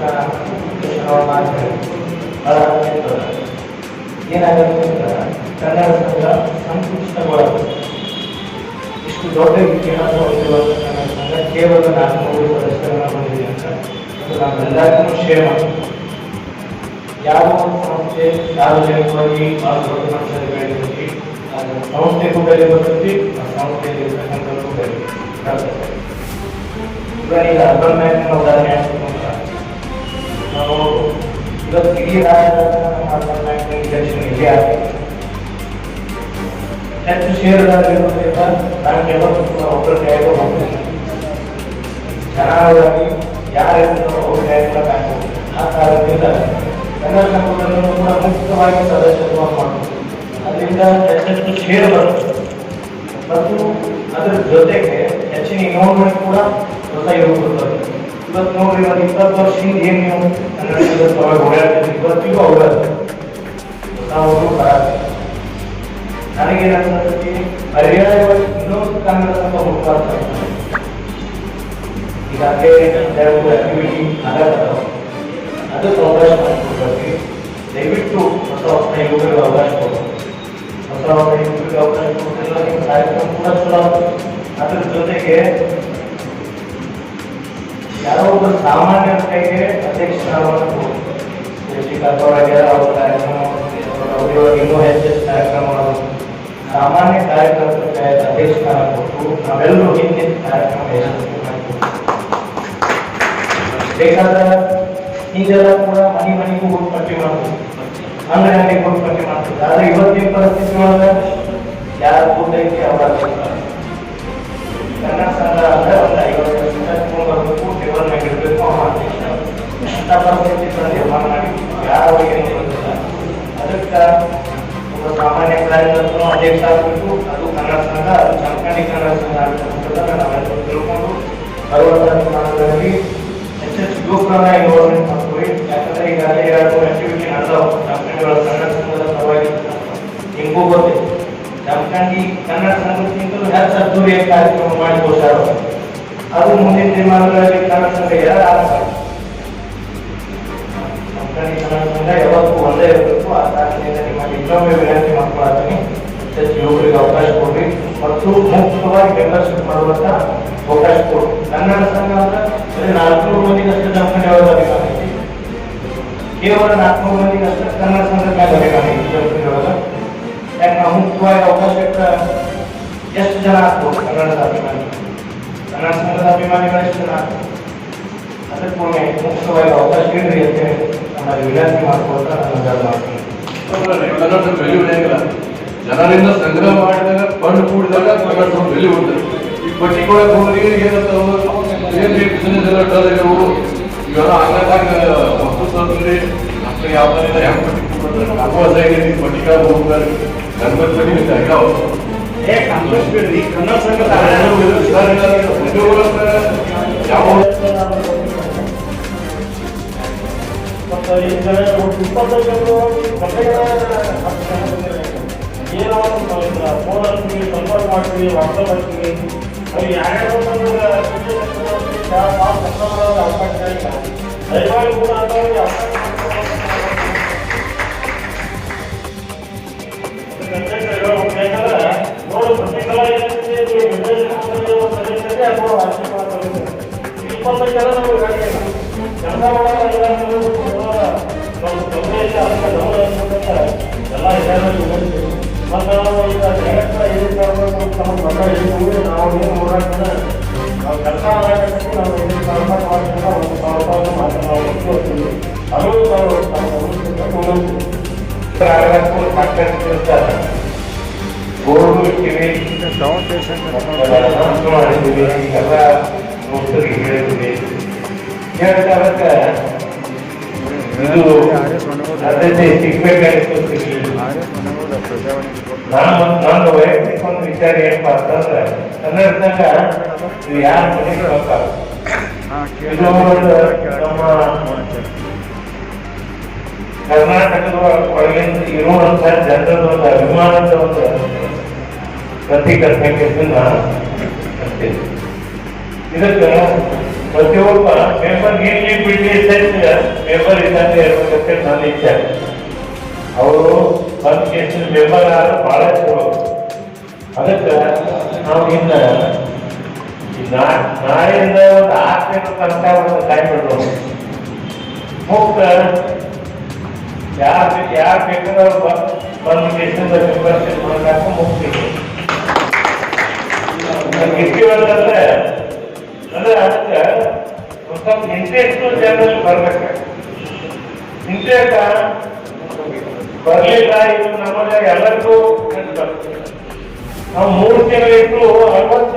ಇಷ್ಟು ಜನ ನಾವು ಮಾಡ್ತೇವೆ ಬಹಳ ಇರ್ತದೆ. ಏನಾಗುತ್ತೆ ಅಂದ್ರೆ ಕನ್ನಡ ಸಂಘ ಸಂಕುಚಿತಗೊಳ್ಳುತ್ತೆ ಇಷ್ಟು ದೊಡ್ಡ ಇತಿಹಾಸ ಹೊಂದಿರುವ ಕನ್ನಡ ಸಂಘ ಕೇವಲ ನಾಲ್ಕುನೂರು ಸದಸ್ಯರನ್ನ ಹೊಂದಿದೆ ಅಂತ ಇದು ನಮ್ಮೆಲ್ಲರಿಗೂ ಕ್ಷೇಮ ಯಾವ ಒಂದು ಸಂಸ್ಥೆ ಸಾರ್ವಜನಿಕವಾಗಿ ಬಹಳ ದೊಡ್ಡ ಮಟ್ಟದಲ್ಲಿ ಬೆಳೆದಿರ್ತಿ ಅದು ಸಂಸ್ಥೆಗೂ ಬೆಲೆ ಬರ್ತೈತಿ ಆ ಸಂಸ್ಥೆಯಲ್ಲಿ ಇರ್ತಕ್ಕಂಥವ್ರಿಗೂ ಬೆಲೆ ಬರ್ತೈತೆ ಈಗ ಈಗ ಅರ್ಬನ್ ಬ್ಯಾಂಕ್ನ ಉದಾಹರಣೆ ಹಾಕ್ಬೇಕಂದ್ರೆ ನಾವು ಇವತ್ತು ಇಡೀ ರಾಜ್ಯದಾಗ ನಮ್ಮ ಅರ್ಬನ್ ಬ್ಯಾಂಕ್ ಇಲೆಕ್ಷನ್ ಇಲ್ಲೇ ಆಗ್ತದೆ ಹೆಚ್ಚು ಷೇರುದಾರರಿರೋದ್ರಿಂದ ಬ್ಯಾಂಕ್ ಯಾವತ್ತೂ ಕೂಡ ಒಬ್ಬರ ಕೈಯಾಗೂ ಹೋಗ್ತಿಲ್ಲ ಚೆನ್ನಾಗಿ ಯಾರಿರ್ತಾರೋ ಅವ್ರ ಕೈಯಾಗೆಲ್ಲ ಬ್ಯಾಂಕ್ ಹೋಗ್ತದೆ ಆ ಕಾರಣದಿಂದ ಕನ್ನಡ ಸಂಘಗಳನ್ನು ಕೂಡ ಮುಕ್ತವಾಗಿ ಸದಸ್ಯತ್ವ ಮಾಡಬೇಕು ಅದರಿಂದ ಹೆಚ್ಚೆಚ್ಚು ಷೇರು ಬರ್ತದೆ ಮತ್ತು ಅದರ ಜೊತೆಗೆ ಹೆಚ್ಚಿನ ಇನ್ವಾಲ್ವ್ಮೆಂಟ್ ಕೂಡ ಹೊಸ ಯುವಕರು ಬರ್ತದೆ ಇವತ್ತು ನೋಡ್ರಿ ಒಂದು ಇಪ್ಪತ್ತು ವರ್ಷದಿಂದ ಏನು ನೀವು ಕನ್ನಡ ಸಭೆಗೆ ಓಡಾಡ್ತಿದ್ರಿ ಇವತ್ತಿಗೂ ಅವರ ನಾವು ಅವರು ಬರಾಗ್ತದೆ ನನಗೇನು ಅನ್ಸುತ್ತೆ ಪರ್ಯಾಯವಾಗಿ ಇನ್ನೊಂದು ಕನ್ನಡ ಇದ್ದಾರೆ ಈಗಾಗಲೇ ಕೆಲವು ಆಕ್ಟಿವಿಟಿ ಆಗತ್ತವ ಅದಕ್ಕೆ ಅವಕಾಶ ಮಾಡಿಕೊಡ್ಬೇಕು. ದಯವಿಟ್ಟು ಹೊಸ ಹೊಸ ಯುವಕರಿಗೆ ಅವಕಾಶ ಕೊಡಬೇಕು. ಹೊಸ ಹೊಸ ಯುವಕರಿಗೆ ಅವಕಾಶ ಕೊಟ್ಟಿಲ್ಲ ನಿಮ್ಮ ಕಾರ್ಯಕ್ರಮ ಕೂಡ ಅದ್ರ ಜೊತೆಗೆ ಯಾರೋ ಒಬ್ಬ ಸಾಮಾನ್ಯರ ಕೈಗೆ ಅಧ್ಯಕ್ಷ ಸ್ಥಾನವನ್ನು ಕೊಡಬೇಕು ಶ್ರೀಕಾಂತವರಾಗೆ ಅವ್ರ ಕಾರ್ಯಕ್ರಮ ಅವರಿವಾಗ ಇನ್ನೂ ಹೆಚ್ಚೆಚ್ಚು ಕಾರ್ಯಕ್ರಮ ಮಾಡಬೇಕು ಸಾಮಾನ್ಯ ಕಾರ್ಯಕರ್ತರ ಕೈಗೆ ಅಧ್ಯಕ್ಷ ಸ್ಥಾನ ಕೊಟ್ಟು ನಾವೆಲ್ಲರೂ ಹಿಂದಿನ ಕಾರ್ಯಕ್ರಮ ಯಶಸ್ವಿ ಮಾಡಿಕೊಡ್ಬೇಕು ಬೇಕಾದ್ರೆ ಹಿಂದೆಲ್ಲ ಕೂಡ ಮನೆ ಮನೆಗೂ ಹೋಗಿ ಪಟ್ಟಿ ಮಾಡ್ತೀವಿ ಅಂಗಡಿ ಅಂಗಡಿಗೆ ಹೋಗಿ ಪಟ್ಟಿ ಮಾಡ್ತೀವಿ ಆದ್ರೆ ಇವತ್ತಿನ ಪರಿಸ್ಥಿತಿ ಒಳಗೆ ಯಾರು ದುಡ್ಡು ಐತಿ ಅವರ ಕನ್ನಡ ಸಂಘ ಅಂದ್ರೆ ನಿರ್ಮಾಣ ಮಾಡಿ ಯಾರವರಿಗೆ ಗೊತ್ತಿಲ್ಲ ಅದಕ್ಕೆ ಸಾಮಾನ್ಯ ಕಾರ್ಯಕರ್ತರು ಅಧ್ಯಕ್ಷ ಆಗಬೇಕು ಅದು ಕನ್ನಡ ಸಂಘ ಕನ್ನಡ ಸಂಘ ಆಗ್ತಕ್ಕಂಥದ್ದನ್ನ ನಾವೆಲ್ಲರೂ ತಿಳ್ಕೊಂಡು ಇನ್ವಾಲ್ವ್ಮೆಂಟ್ ಮಾಡ್ತೀವಿ ಯಾಕಂದ್ರೆ ಈಗಾಗಲೇ ಎರಡು ಆಕ್ಟಿವಿಟಿ ನಡೆದಾವ ಜಮಖಂಡಿ ಒಳಗೆ ಕನ್ನಡ ಸಂಘದ ಪರವಾಗಿ ಕನ್ನಡ ಸಂಘಕ್ಕಿಂತಲೂ ಹೆಚ್ಚು ಅದ್ದೂರಿಯ ಕಾರ್ಯಕ್ರಮ ಮಾಡಿ ಅದು ಮುಂದಿನ ದಿನಮಾನಗಳಲ್ಲಿ ಕನ್ನಡ ಸಂಘ ಯಾರು ಆಗ್ತಾರೆ ಜಮಖಂಡಿ ಕನ್ನಡ ಸಂಘ ಯಾವತ್ತೂ ಒಂದೇ ಇರಬೇಕು ಆ ಕಾರಣದಿಂದ ನಿಮ್ಮಲ್ಲಿ ಇನ್ನೊಮ್ಮೆ ವಿನಂತಿ ಮಾಡ್ಕೊಳ್ತೀನಿ ಹೆಚ್ಚು ಯುವಕರಿಗೆ ಅವಕಾಶ ಕೊಡ್ರಿ ಮತ್ತು ಮುಕ್ತವಾಗಿ ಮೆಂಬರ್ಶಿಪ್ ಮಾಡುವಂತ ಅವಕಾಶ ಕೊಡ್ರಿ ಕನ್ನಡ ಸಂಘ ಅಂದ್ರೆ ಬರೀ ನಾಲ್ಕುನೂರು ಮಂದಿಗಷ್ಟೇ ಜಮಖಂಡಿ ಒಳಗೆ ಅಭಿಮಾನ ಐತಿ ಕೇವಲ ನಾಲ್ಕುನೂರು ಮಂದಿಗಷ್ಟೇ ಕನ್ನಡ ಸಂಘದ ಮೇಲೆ ಅಭಿಮಾನ ಐತಿ ಜಮಖಂಡಿ ಒಳಗೆ ಯಾಕೆ ನಾವು ಮುಕ್ತವಾಗಿ ಅವಕಾಶ ಇಟ್ರೆ ಎಷ್ಟು ಜನ ಆಗ್ಬೋದು ಕನ್ನಡದ ಅಭಿಮಾನಿ ಕನ್ನಡ ಸಂಘದ ಅಭಿಮಾನಿಗಳು ಎಷ್ಟು ಜನ ಆಗ್ಬೋದು ಅದಕ್ಕೆ ಮುಕ್ತವಾಗಿ ಅವಕಾಶ ನೀಡ್ರಿ ಅಂತ ಹೇಳಿ ನಮ್ಮಲ್ಲಿ ವಿನಂತಿ ಮಾಡ್ಕೊಳ್ತಾ ನಾನು ಮಾಡ್ತೀನಿ ಕನ್ನಡ ಬೆಲೆ ಉಳಿಯಂಗಿಲ್ಲ ಜನರಿಂದ ಸಂಗ್ರಹ ಮಾಡಿದಾಗ ಫಂಡ್ ಕೂಡಿದಾಗ ಕನ್ನಡ ಬೆಲೆ ಉಳಿತದೆ ಈ ಪಟ್ಟಿ ಕೊಡಕ್ಕೆ ಹೋಗಿ ಏನಂತಾವ ಏನ್ ಬಿಸಿನೆಸ್ ಎಲ್ಲ ಡಲ್ ಆಗ್ಯಾವು ಇವೆಲ್ಲ ಹಂಗಾಗಿ ವಸ್ತು ತರ್ತೀರಿ ನಮ್ಗೆ ಯಾವ ಥರ ಇಲ್ಲ ಹೆಂಗ್ ಪಟ್ಟಿ ಕೊಡ್ತಾರೆ ನಾವು ಅದೇ ಆಗೈತಿ ಪಟ್ಟಿ ಕಾಲ ಹೋಗ್ತಾರೆ ಗಣಪತಿ ಪಟ್ಟಿ ನಿಂತ ಆಗ್ಯಾವ ಏ ಕಂಪ್ಲೇಂಟ್ ಬಿಡ್ರಿ ಕನ್ನಡ ಸಂಘದ ಯಾವ ಈಗ ಇಪ್ಪತ್ತೈದು ಏನೋ ಫೋನ್ ಹಚ್ತೀವಿ ಸಂಪರ್ಕ ಮಾಡ್ತೀವಿ ವಾಟ್ಸಪ್ ಮಾಡ್ತೀವಿ ಅದು ಯಾರ್ಯಾರು ಅವಕಾಶ ಇಲ್ಲ ದಯಮಾಡಿ ಕೂಡ ಅಂಥವ್ರಿಗೆ ಅವಕಾಶ ಮಾಡ್ಕೊಡ್ಬೇಕು. ನೋಡು ಪ್ರತಿ ಒಂದು. ಇಪ್ಪತ್ತೈದು ಜನ ಇಲ್ಲ ಅಂದ್ರೆ ನಮ್ಮ ಕಂಪ್ನಿ ಐತೆ, ಅದಕ್ಕೆ ನಾವು ಏನ್ ಮಾಡ್ತಾರೆ, ಎಲ್ಲ ಹಿರಿಯರಲ್ಲಿ ವಿನಂತಿ. ಮತ್ತೆ ನಾವು ಈಗ ಡೈರೆಕ್ಟ್ ಏನ್ ಮಾಡ್ಬೇಕು ಅಂತ ನಮಗೆ ಗೊತ್ತಾಗಿಲ್ಲ. ನಾವು ಏನು ಮೂರ್ನಾಲ್ಕು ಜನ ನಾವು ಕೆಲಸ ಮಾಡಕ್ಕೆ ನಾವು ಏನು ಕಾಂಟ್ಯಾಕ್ಟ್ ಮಾಡ್ತಿಲ್ಲ ಒಂದು ಸಾವಿರ ರೂಪಾಯಿ ಮಾತ್ರ ನಾವು ಒಟ್ಟು ಹೋಗ್ತೀವಿ. ಅದು ನಾವು ನಮ್ಮ ಗಮನಕ್ಕೆ ತಗೊಂಡು ಮಾತಾಡ್ತಿರ್ತಾರೆ ಗೋರು ಇಟ್ಟಿವಿ ಅನೌನ್ಸ್ ಮಾಡಿದ್ದೀವಿ ಎಲ್ಲ ನೋಡ್ತೀರಿ ಹೇಳಿದ್ವಿ ಹೇಳ್ತಾರಕ್ಕೆ ಇದು ಆದ್ಯತೆ ಸಿಗ್ಬೇಕಾಗಿತ್ತು ನಾನು ನನ್ನ ವೈಯಕ್ತಿಕ ಒಂದು ವಿಚಾರ ಏನಪ್ಪ ಅಂತಂದ್ರೆ ಕನ್ನಡದಾಗ ಇದು ಯಾರ ಮನೆಗೆ ಬೇಕಾಗುತ್ತೆ ಇದು ನಮ್ಮ ಕರ್ನಾಟಕದ ಒಳಗಿಂದ ಇರುವಂತ ಜನರದ ಒಂದು ಅಭಿಮಾನದ ಒಂದು ಪ್ರತೀಕ ನಾನು ಅಂತೀನಿ. ಇದಕ್ಕೆ ಪ್ರತಿಯೊಬ್ಬ ಮೆಂಬರ್ ಏನ್ಲಿ ಬಿಡ್ಲಿ ಮೆಂಬರ್ ಇದ್ದಂಗೆ ಇರ್ಬೇಕಂತ ನನ್ನ ಇಚ್ಛೆ ಅವರು ಬಂದ್ ಕೇಸಿನ ಮೆಂಬರ್ ಆದ್ರೆ ಬಹಳ ಚಲೋ. ಅದಕ್ಕೆ ನಾವು ಇನ್ನ ನಾಳೆಯಿಂದ ಒಂದು ಆರು ತಿಂಗಳ ತನಕ ಒಂದು ಬಿಡೋದು ಮುಕ್ತ ಯಾರು ಯಾರು ಬೇಕಾದ್ರೆ ಅವ್ರು ಪೇಪರ್ ಕೇಸಿಂದ ಮೆಂಬರ್ಶಿಪ್ ಮಾಡಬೇಕು ಮುಕ್ತಿಗೆ ಗಿಟ್ಟಿವಲ್ಲಂದ್ರೆ ಅಂದ್ರೆ ಒಂದು ಸ್ವಲ್ಪ ಇಂಟ್ರೆಸ್ಟ್ ಜನರಲ್ಲಿ ಬರ್ಬೇಕು. ಇಂಟ್ರೆಸ್ಟ್ ಬರಲಿಲ್ಲ, ಇದು ನಮಗೆ ಎಲ್ಲರಿಗೂ. ನಾವು ಮೂರು ತಿಂಗಳಿಟ್ಟು ಅರವತ್ತ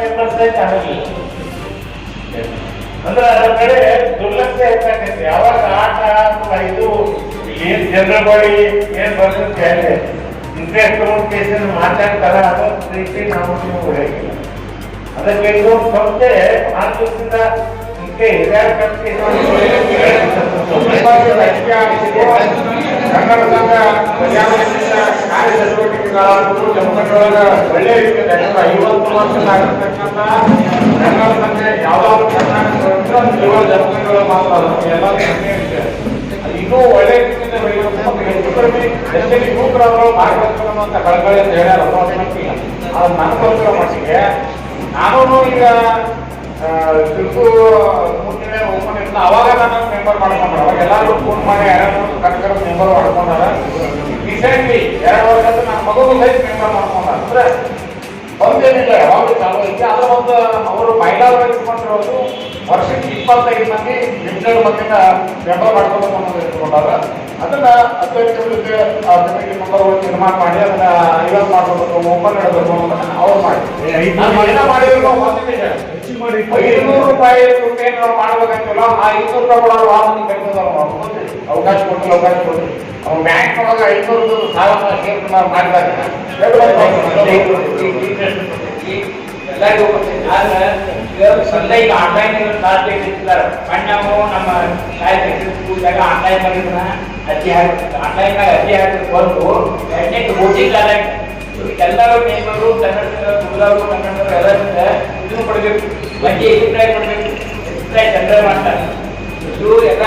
ಮೆಂಬರ್ಸ್ ಆಗಲಿಲ್ಲ. ಅಂದ್ರೆ ಅದರ ಕಡೆ ದುರ್ಲಕ್ಷ್ಯ ಹೆಚ್ಚಾಕೈತಿ ಯಾವಾಗ ಆಟ ಅಥವಾ ಇದು ಏನ್ ಜನರ ಬಳಿ ಏನ್ ಬರ್ತದೆ ಇಂಟ್ರೆಸ್ಟ್ ಕೇಸಿನ ಮಾತಾಡ್ತಾರ ಅದರ ರೀತಿ ನಾವು ಅದಕ್ಕೆ ಇದು ಸಂಸ್ಥೆ ಆ ಸಂಘ ಪ್ರಜಾಪ್ರಭುತ್ವ ಕಾರ್ಯ ಚಟುವಟಿಕೆಗಳಾದರೂ ಜಮ್ಮುಕಟ್ಟೊಳಗ ಒಳ್ಳೆ ರೀತಿಯಲ್ಲಿ ಐವತ್ತು ವರ್ಷ ಆಗಿರ್ತಕ್ಕಂಥ ಕನ್ನಡ ಸಂಘ ಯಾವ್ದಾದ್ರು ಕರ್ನಾಟಕ ಜೀವನ ಮಾತ್ರ ಎಲ್ಲ ಇನ್ನೂ ಒಳ್ಳೆ ರೀತಿಯಿಂದ ಬೆಳೆಯಬೇಕು ಮತ್ತು ಹೆಚ್ಚು ಕಡಿಮೆ ಎಷ್ಟೇ ಯುವಕರಾದ್ರು ಮಾರ್ಗದರ್ಶನ ಅಂತ ಕಳಕಳಿ ಅಂತ ಹೇಳ್ಯಾರ ನನ್ನ ಮಟ್ಟಿಗೆ ನಾನು ಈಗ ತಿರುಗು ಮುಟ್ಟಿನ ಓಪನ್ ಇರ್ತಾ ಅವಾಗ ನಾನು ಮೆಂಬರ್ ಮಾಡ್ಕೊಂಡ್ರೆ ಅವಾಗ ಎಲ್ಲರೂ ಫೋನ್ ಮಾಡಿ ಯಾರು ಕಟ್ಕರ ಮೆಂಬರ್ ಮಾಡ್ಕೊಂಡಾರ. ರೀಸೆಂಟ್ಲಿ ಎರಡು ವರ್ಷದ ನನ್ನ ಮಗು ಸಹಿತ ಮೆಂಬರ್ ಮಾಡ್ಕೊಂಡ ಅಂದ್ರೆ ಒಂದೇನಿಲ್ಲ ಯಾವಾಗ ಚಾಲು ಐತಿ. ಆದ್ರೆ ಒಂದು ಅವರು ಮಹಿಳಾ ಇಟ್ಕೊಂಡಿರೋದು ವರ್ಷಕ್ಕೆ ಇಪ್ಪತ್ತೈದು ಮಂದಿ ಲಿಮಿಟೆಡ್ ಮಂದಿನ ಮೆಂಬರ್ ಮಾಡ್ಕೋಬೇಕು ಅನ್ನೋದು ಇಟ್ಕೊಂಡಾರ. ಅದನ್ನ ಅಧ್ಯಕ್ಷರಿಗೆ ಕಮಿಟಿ ಮೆಂಬರ್ ತೀರ್ಮಾನ ಮಾಡಿ ಅದನ್ನ ಐವತ್ತು ಮಾಡ್ಕೋಬೇಕು ಓಪನ್ ಇಡಬೇಕು ಅನ್ನೋದನ್ನ ಅವ್ರು ಮಾಡಿ ಮಾಡಿದ್ರು ಐನೂರು ರೂಪಾಯಿ ರೂಪಾಯಿ ನಾವು ಮಾಡ್ಬೇಕಂತಲ್ಲ ಆ ಐನೂರು ರೂಪಾಯಿ ಕೂಡ ಅವ್ರು ವಾಹನ ಕಟ್ಟಿದ್ರು ಅವಕಾಶ ಕೊಟ್ಟು ಅವಕಾಶ ಕೊಟ್ಟು ಅವ್ನು ಬ್ಯಾಂಕ್ ಒಳಗೆ ಐನೂರು ಸಾಲ ಮಾಡ್ತಾರೆ ಎಲ್ಲರಿಗೂ ಆದ್ರೆ ಈಗ ಆನ್ಲೈನ್ ಕ್ಲಾಸ್ ಇಟ್ಟಿದ್ದಾರೆ ನಾವು ನಮ್ಮ ಸ್ಕೂಲ್ದಾಗ ಆನ್ಲೈನ್ ಮಾಡಿದ್ರ ಅಜ್ಜಿ ಹಾಕಿ ಆನ್ಲೈನ್ನಾಗ ಅಜ್ಜಿ ಹಾಕಿ ಬಂದು ಎರಡನೇ ವೋಟಿಂಗ್ ಆದಾಗ ಎಲ್ಲರೂ ನೇಮರು ಕನ್ನಡ ತುಳುವರು ಕನ್ನಡ ಎಲ್ಲರಿಂದ ಇದನ್ನು ಬಗ್ಗೆ ಅಭಿಪ್ರಾಯ ಕೊಡಬೇಕು. ಅಭಿಪ್ರಾಯ ಜನರಲ್ ಮಾಡ್ತಾರೆ ಇದು ಎಲ್ಲ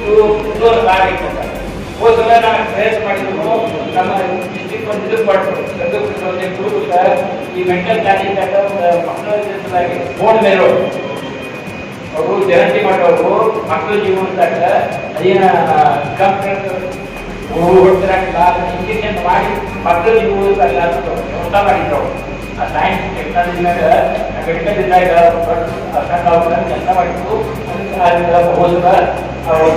ಇದು ಕುತೂಹಲ ಅಂತ ಹೋದ ಸಲ ನಾನು ಪ್ರಯತ್ನ ಮಾಡಿದ್ರು, ನಮ್ಮ ಡಿಸ್ಟಿಕ್ ಒಂದು ಇದು ಕೊಟ್ಟರು ಈ ಮೆಂಟಲ್ ಚಾಲೆಂಜ್ ಮಕ್ಕಳಾಗಿ ಫೋನ್ ಮೇಲೆ ಅವರು ಗ್ಯಾರಂಟಿ ಮಾಡೋರು, ಮಕ್ಕಳ ಜೀವನದಾಗ ಅದೇನ ಕಂಪ್ಲೇಂಟ್ ಹೊಡ್ತಿರಾಕಿಲ್ಲ ಇಂಜಿನಿಯರ್ ಮಾಡಿ ಮಕ್ಕಳ ಜೀವನದಾಗ ಊಟ ಮಾಡಿದ್ರು ಆ ಸೈನ್ಸ್ ಟೆಕ್ನಾಲಜಿನಾಗ ಮೆಡಿಕಲ್ ಇದ್ದಾಗ ಅರ್ಥ ಕೆಲಸ ಮಾಡಿದ್ರು ಅದಕ್ಕೆ ಹೋದ್ರ ಅವರು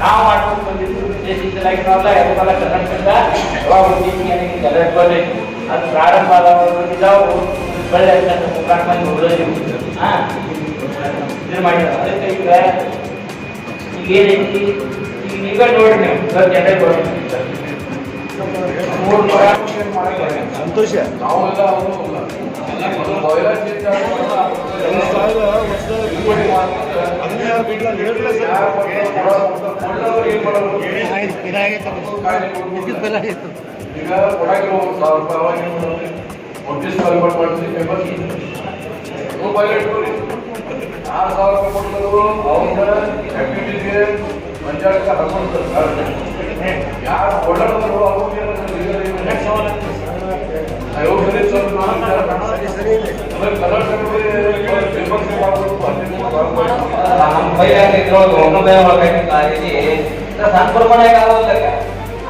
ನಾವು ಮಾಡ್ಕೊಂಡು ಬಂದಿದ್ದು ದೇಶಿಸಲಾಗಿ ನಾವೆಲ್ಲ ಎಲ್ಲ ಕರ್ನಾಟಕದ ಯಾವಾಗ ಅದು ಪ್ರಾರಂಭ ಆದವರು ಒಳ್ಳೆ ಮುಖಾಂತರ ಮಂದಿ ಉಳಿದಿರು ಹಾ ಇದು ಮಾಡಿದ್ರು ಅದಕ್ಕೆ ಈಗ ಈಗ ಏನೈತಿ? ಈಗ ನೀವೇ. ನೋಡಿ ನೀವು ನೋಡಿ ಮೂರು ನೂರ ನಾವೆಲ್ಲ ಅವರು ಅದು ಬಾಯ್ಲರ್ change ಆದ್ಮೇಲೆ ತಿದ್ದುಪಡಿ ಮಾಡ್ಕೊಂಡು ಯಾರು ಕೊಡೋರು ಏನ್ ಮಾಡೋದು? ಈಗ ಕೊಡಾಗಿರೋ ಒಂದು ಸಾವಿರ ರೂಪಾಯಿ ಅವಾಗ ಏನ್ ಮಾಡೋದು? ನೋಟಿಸ್ ಕನ್ವರ್ಟ್ ಮಾಡಿಸಿ ಪೇಪರ್ ಮೊಬೈಲ್ ಇಟ್ಕೊಳ್ಳಿ ಆರು ಸಾವಿರ ರೂಪಾಯಿ ಕೊಡ್ತಾರೆ ಅವ್ರ ಆಕ್ಟಿವಿಟಿಗೆ ಪಂಚಾಯತ್ ಹಾಕೊಳ್ತಾರೆ ಯಾರು ಅಧ್ಯಯನ ನಮ್ಮ ಬೈಲಾಗ ಇದ್ರೊಳಗೆ ಒಂದು ಬೈ ಒಳಗಾಗಿ ಸಣ್ಣ ಪ್ರಮಾಣಕ್ಕೆ ಆಗೋದಕ್ಕೆ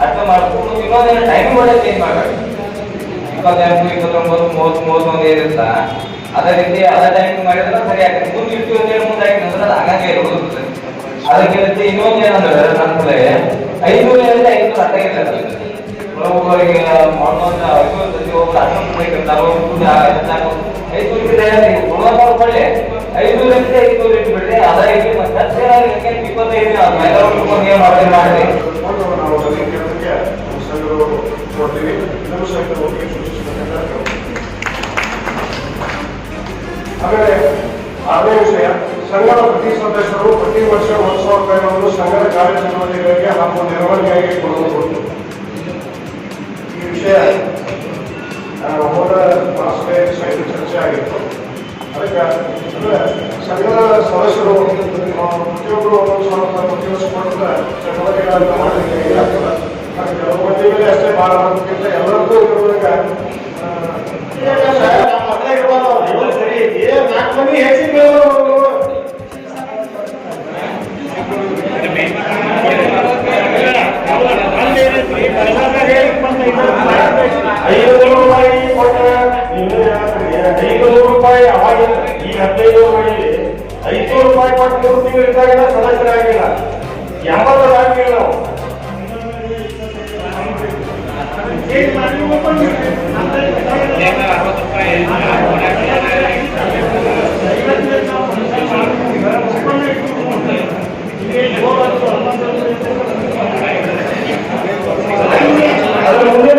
ಅರ್ಥ ಮಾಡ್ಕೊಂಡು ಇನ್ನೊಂದೇನು ಟೈಮ್ ಒಳಗೆ ಚೇಂಜ್ ಮಾಡಬೇಕು ಇಪ್ಪತ್ತೆಂಟು ಇಪ್ಪತ್ತೊಂಬತ್ತು ಮೂವತ್ತು ಮೂವತ್ತೊಂದು ಏನಿರುತ್ತ? ಅದೇ ರೀತಿ ಅದೇ ಟೈಮ್ ಮಾಡಿದ್ರೆ ಸರಿ ಆಗ್ತದೆ ಮುಂದೆ ಇಟ್ಟು ಮುಂದೆ ಆಯ್ತು ಅಂದ್ರೆ ಅದು ಆಗಂಗೆ ಇರೋದು. ಅದಕ್ಕೆ ಇನ್ನೊಂದು ಏನಂದ್ರೆ ನನ್ನ ಐನೂರು ಅಂದ್ರೆ ಐನೂರು ಅರ್ಥ ಇಲ್ಲ ಒಬ್ಬೊಬ್ಬರಿಗೆ ಮಾಡೋದು ಒಬ್ಬರು ಹನ್ನೊಂದು ಬೇಕಿರ್ತಾರೆ ಒಬ್ಬರು ಐನೂರು ಬಿಟ್ಟರೆ ಕೊಡುವಂಥವ್ರು ಕೊಳ್ಳಿ ಐನೂರು ಇದ್ರೆ ಐನೂರು ಇಟ್ಟು ಬಿಡ್ರಿ ಅದ ಐತಿ ಮತ್ತೆ ಇಪ್ಪತ್ತೈದು ಮೇಲೆ ಏನು ಮಾಡಿ ಮಾಡಿ ಕೊಟ್ಟು ನಾವು ಅದಕ್ಕೆ ಕೇಳೋದಕ್ಕೆ ಸಂಘರು ಕೊಡ್ತೀವಿ. ಇನ್ನೂ ಸಹಿತ ಒಪ್ಪಿಗೆ ಸೂಚಿಸಬೇಕಂತ ಆಮೇಲೆ ವಿಷಯ. ಸಂಘದ ಪ್ರತಿ ಸದಸ್ಯರು ಪ್ರತಿ ವರ್ಷ ಒಂದು ಸಾವಿರ ರೂಪಾಯಿಗಳನ್ನು ಸಂಘದ ಕಾರ್ಯಚಟುವಟಿಕೆಗಳಿಗೆ ಹಾಗೂ ನೆರವಣಿಗೆಯಾಗಿ ಕೊಡಬಹುದು ಈ ವಿಷಯ ಹೋದ ಮಾಸ್ಟೇ ಸಹಿತ ಚರ್ಚೆ ಆಗಿತ್ತು. ಅದಕ್ಕೆ ಅಂದರೆ ಸಂಘದ ಸದಸ್ಯರು ಪ್ರತಿಯೊಬ್ಬರು ಒಂದೊಂದು ಸಾವಿರ ರೂಪಾಯಿ ಪ್ರತಿ ವರ್ಷ ಕೊಡುತ್ತೆ ಚಟುವಟಿಕೆಗಳನ್ನು ಮಾಡಲಿಕ್ಕೆ ಇದಾಗ್ತದೆ. ಅದಕ್ಕೆ ಅಷ್ಟೇ ಭಾಳ ಎಲ್ಲರಿಗೂ ಇರುವಾಗ ಯಾವಾಗ ರಾಜಕೀಯ ಅದರ ಮುಂದೆ